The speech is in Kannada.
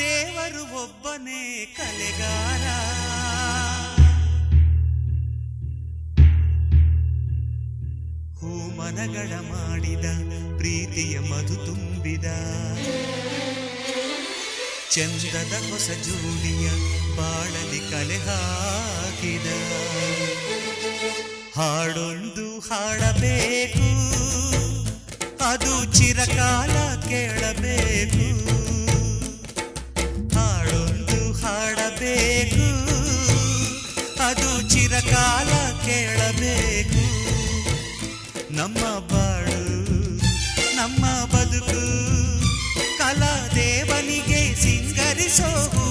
ದೇವರು ಒಬ್ಬನೇ ಕಲೆಗಾರ. ಹೂಮನಗಳ ಮಾಡಿದ ಪ್ರೀತಿಯ ಮಧು ತುಂಬಿದ. ಚಂದದ ಹೊಸ ಜೋಡಿಯ ಬಾಳಲಿ ಕಲೆ ಹಾಕಿದ. ಹಾಡೊಂದು ಹಾಡಬೇಕು, ಅದು ಚಿರಕಾಲ ಕೇಳಬೇಕು. ಅದು ಚಿರಕಾಲ ಕೇಳಬೇಕು. ನಮ್ಮ ಬಾಳು ನಮ್ಮ ಬದುಕು ಕಲಾ ದೇವನಿಗೆ ಸಿಂಗರಿಸೋವು